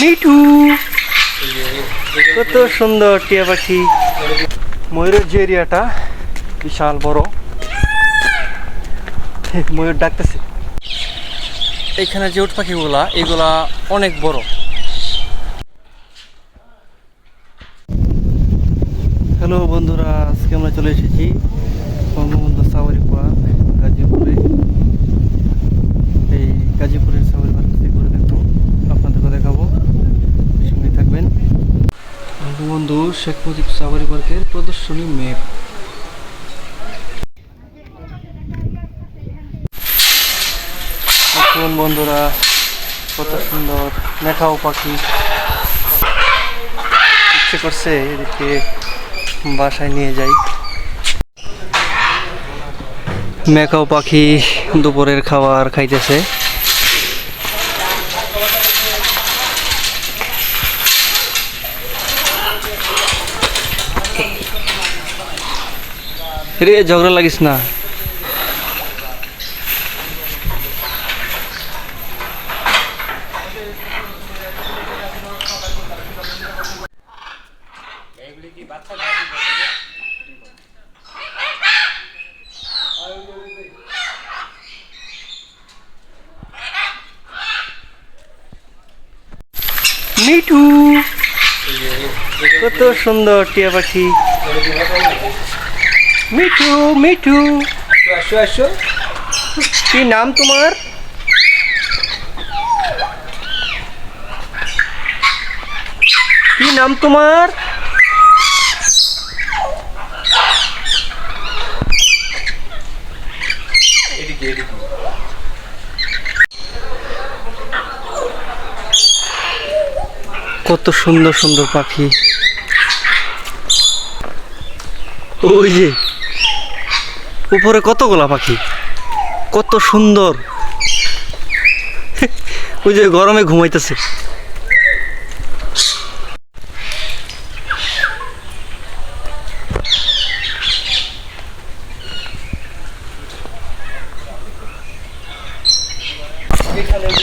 মিঠু। কত সুন্দর টিয়া পাখি। ময়ূরের যে এরিয়াটা বিশাল বড়। ময়ূর ডাকতেছে। এখানে যে উট পাখিগুলা, এগুলা অনেক বড়। হ্যালো বন্ধুরা, আজকে আমরা চলে এসেছি বঙ্গবন্ধু সাওয়ারি পার্ক, গাজীপুরে। এই গাজীপুরের সাওয়ারি পার্ক থেকে করে দেখব আপনাদেরকে দেখাবো সঙ্গে থাকবেন বঙ্গবন্ধু শেখ মুজিব সাওয়ারি পার্কের প্রদর্শনী ম্যাপ বন্ধুরা, কত সুন্দর দেখাও পাখি। ইচ্ছে করছে এদিকে বাসায় নিয়ে যাই। মেকাও পাখি দুপুরের খাবার খাইতেছে। রে ঝগড়া লাগিস না। কত সুন্দর টিয়া পাখি। মিঠু মিঠু। আসো আসো কি নাম তোমার? কি নাম তোমার? কত সুন্দর সুন্দর পাখি। ওই যে উপরে কতগুলা পাখি? কত সুন্দর। ওই যে গরমে ঘুমাইতেছে।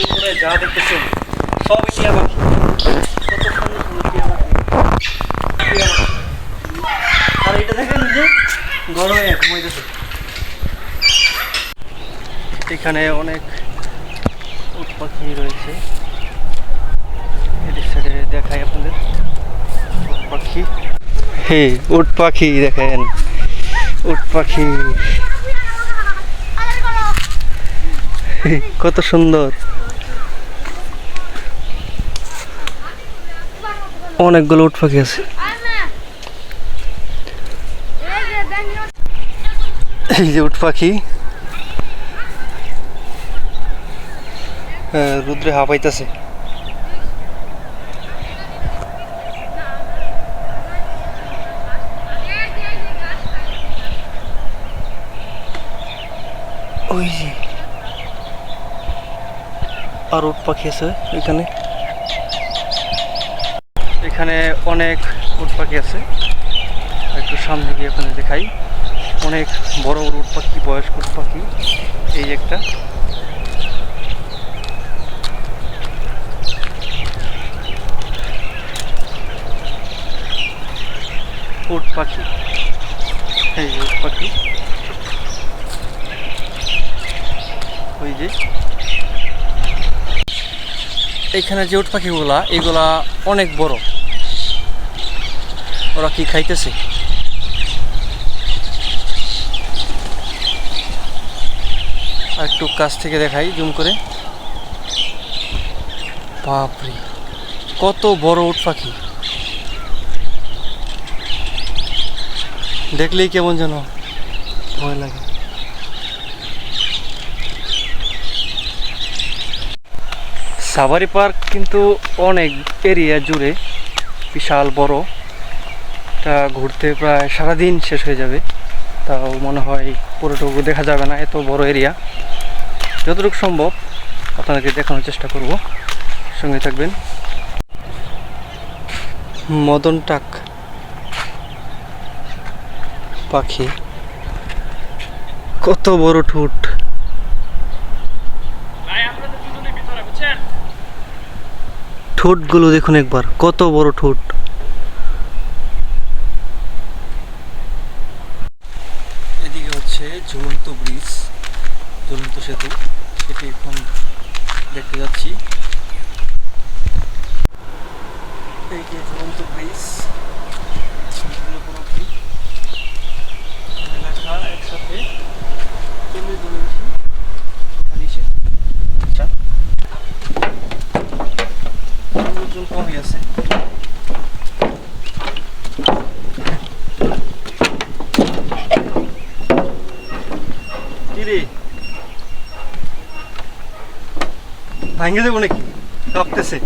উপরে যা সব এটা দেখেন যে গরমে ঘুমাইতেছে। এখানে অনেক উট পাখি রয়েছে। এদিক সাইডে দেখাই আপনাদের। উট পাখি। হে উট পাখি দেখেন। উট পাখি। কত সুন্দর। অনেকগুলো উট পাখি আছে। এই যে উট পাখি। রুদ্রে হাঁপাইতেছে। ওই আর উট পাখি আছে এখানে। এখানে অনেক উট পাখি আছে। একটু সামনে গিয়ে আপনাদের দেখাই। অনেক বড় বড় উট পাখি, বয়স্ক উট পাখি, এই একটা। উট পাখি। এই উট পাখি। ওই যে। এইখানে যে উট পাখিগুলা, এগুলা অনেক বড়। ওরা কি খাইতেছে? আর একটু কাছ থেকে দেখাই, জুম করে। বাপরে, কত বড় উট পাখি। দেখলেই কেমন যেন ভয় লাগে। সাফারি পার্ক কিন্তু অনেক এরিয়া জুড়ে বিশাল বড়। এটা ঘুরতে প্রায় সারাদিন শেষ হয়ে যাবে। তাও মনে হয় পুরোটুকু দেখা যাবে না, এত বড় এরিয়া। যতটুকু সম্ভব আপনাদেরকে দেখানোর চেষ্টা করব। সঙ্গে থাকবেন। মদন টাক। পাখি। কত বড় ঠোঁট। ঠোঁটগুলো দেখুন একবার, কত বড় ঠোঁট। এদিকে হচ্ছে ঝুলন্ত ব্রিজ, ঝুলন্ত সেতু। সেটি এখন দেখতে যাচ্ছি। এই যে ঝুলন্ত ব্রিজ ভাঙে দেবো নাকি? কাঁপতেছে।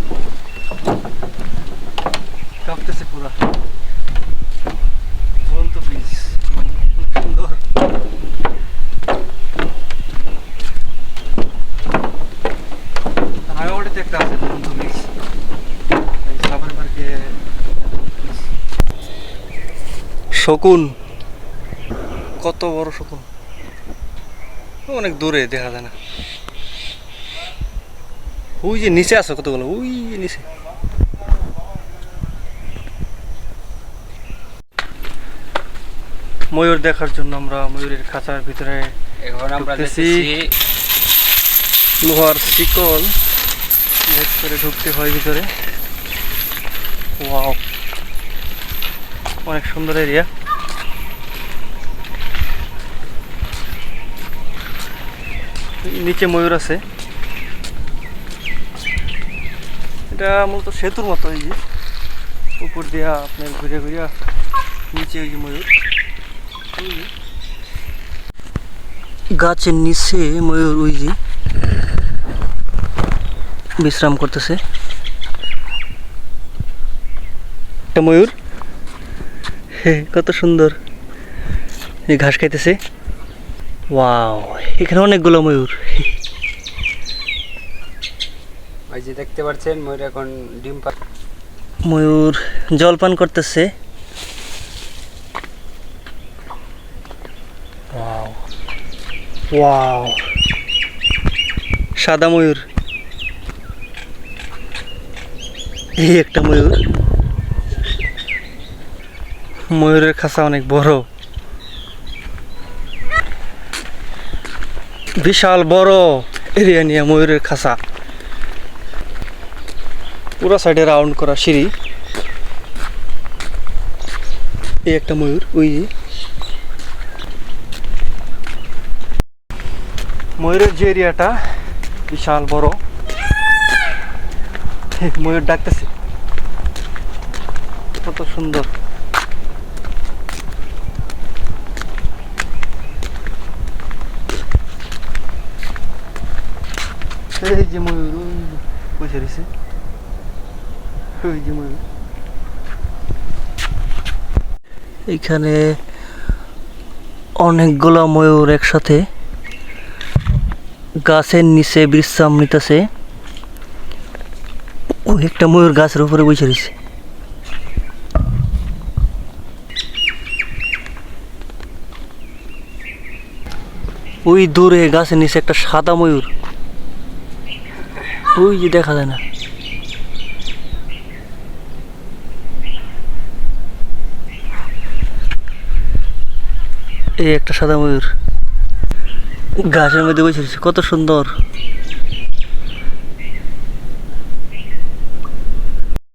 কাঁপতেছে পুরা। সুন্দর। একটা আছে শকুন। কত বড় শকুন? অনেক দূরে দেখা যায় না। ওই যে নিচে আছে কতগুলো? ওই যে নিচে। ময়ূর দেখার জন্য আমরা ময়ূরের খাঁচার ভিতরে এখন আমরা লোহার শিকল। ভেদ করে ঢুকতে হয় ভিতরে। ওয়াও। অনেক সুন্দর এরিয়া। নিচে ময়ূর আছে। এটা মূলত সেতুর মতো এই যে। উপর দিয়া আপনার ঘুরে ঘুরিয়া নিচে ওই যে ময়ূর। গাছের নিচে ময়ূর ওই যে বিশ্রাম করতেছে। ময়ূর। হে, কত সুন্দর। ঘাস খাইতেছে। ওয়াও এখানে অনেকগুলো ময়ূর। ওই যে দেখতে পাচ্ছেন ময়ূর এখন ডিম ময়ূর জলপান করতেছে। ওয়াও ওয়াও সাদা ময়ূর। এই একটা ময়ূর। ময়ূরের খাঁচা অনেক বড়। বিশাল বড় এরিয়া নিয়ে ময়ূরের খাঁচা। পুরো সাইডে রাউন্ড করা সিঁড়ি। এই একটা ময়ূর, ওই ময়ূরের যে এরিয়াটা বিশাল বড়। ময়ূর ডাকতেছে। কত সুন্দর। এই যে ময়ূর এখানে অনেকগুলো ময়ূর একসাথে গাছের নিচে বিশ্রাম নিতেছে। ওই একটা ময়ূর গাছের উপরে বসে রয়েছে। ওই দূরে গাছের নিচে একটা সাদা ময়ূর। ওই যে দেখা যায় না। এই একটা সাদা ময়ূর। গাছের মধ্যে বসে কত সুন্দর।